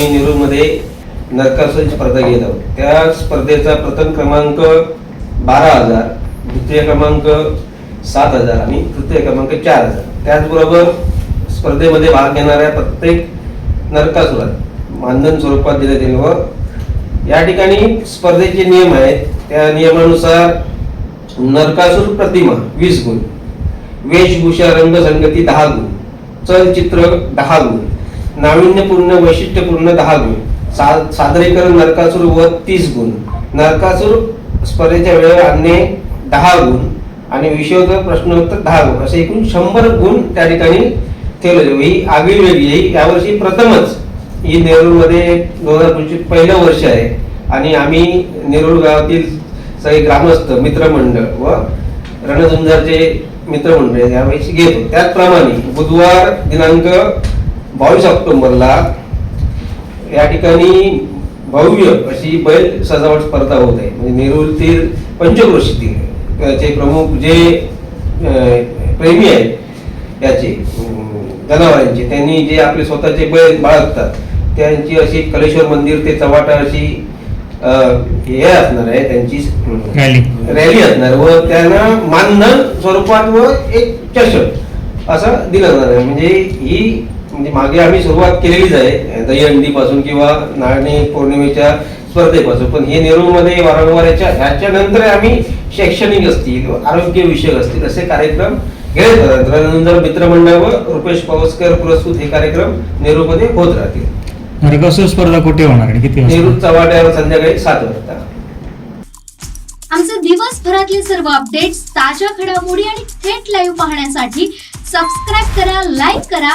मी नेरूळमध्ये नरकासूर स्पर्धा घेत आहोत. त्या स्पर्धेचा प्रथम क्रमांक बारा हजार द्वितीय क्रमांक सात हजार आणि तृतीय क्रमांक चार हजार. त्याचबरोबर स्पर्धेमध्ये भाग घेणाऱ्या प्रत्येक नरकासुरात मानधन स्वरूपात दिले येईल व या ठिकाणी स्पर्धेचे नियम आहेत. त्या नियमानुसार नरकासूर प्रतिमा वीस गुण वेशभूषा रंगसंगती दहा गुण चलचित्र दहा गुण नाविन्यपूर्ण वैशिष्ट्यपूर्ण दहा गुण. सा सादरीकरण नरकासूर व तीस गुण. नरकासूर स्पर्धेच्या वेळेवर आणणे दहा गुण आणि विषयोत्तर प्रश्नोत्तर दहा गुण. असे एकूण शंभर गुण त्या ठिकाणी ठेवले ही आगळी वेगळी ही यावर्षी प्रथमच ही नेरूळमध्ये दोन हजार पंचवीस पहिलं वर्ष आहे. आणि आम्ही नेरूळ गावातील सगळे ग्रामस्थ मित्रमंडळ व रणझुंजारचे मित्रमंडळ यावेळी घेतो. त्याचप्रमाणे बुधवार दिनांक बावीस ऑक्टोबरला या ठिकाणी भव्य अशी बैल सजावट स्पर्धा होत आहे. म्हणजे नेरूळतील पंचक्रोशीतील त्याचे प्रमुख जे प्रेमी आहेत याचे जनावरांचे त्यांनी जे आपले स्वतःचे बैल बाळगतात त्यांची अशी कलेश्वर मंदिर ते चव्हाटा अशी हे असणार आहे त्यांची रॅली असणार व त्यांना मानधन स्वरूपात व एक चषक असं दिलं जाणार आहे. म्हणजे ही म्हणजे मागे आम्ही सुरुवात केलेलीच आहे दहीहंडी पासून किंवा नारळी पौर्णिमेच्या स्पर्धेपासून. पण हे नेरूळमध्ये वारंवार याच्या ह्याच्यानंतर आम्ही शैक्षणिक असतील व आरोग्य विषयक असतील असे कार्यक्रम घेत राहतात त्यानंतर मित्रमंडळ व रुपेश पावसकर पुरस्कृत हे कार्यक्रम नेरूळमध्ये होत राहतील. नरकासूर स्पर्धा कुठे होणार आणि किती नेरूळ चव्हाट्यावर संध्याकाळी सात वाजता. आमचे दिवसभरातले सर्व अपडेट्स ताज्या घडामोडी आणि थेट लाईव्ह पाहण्यासाठी सबस्क्राईब करा लाईक करा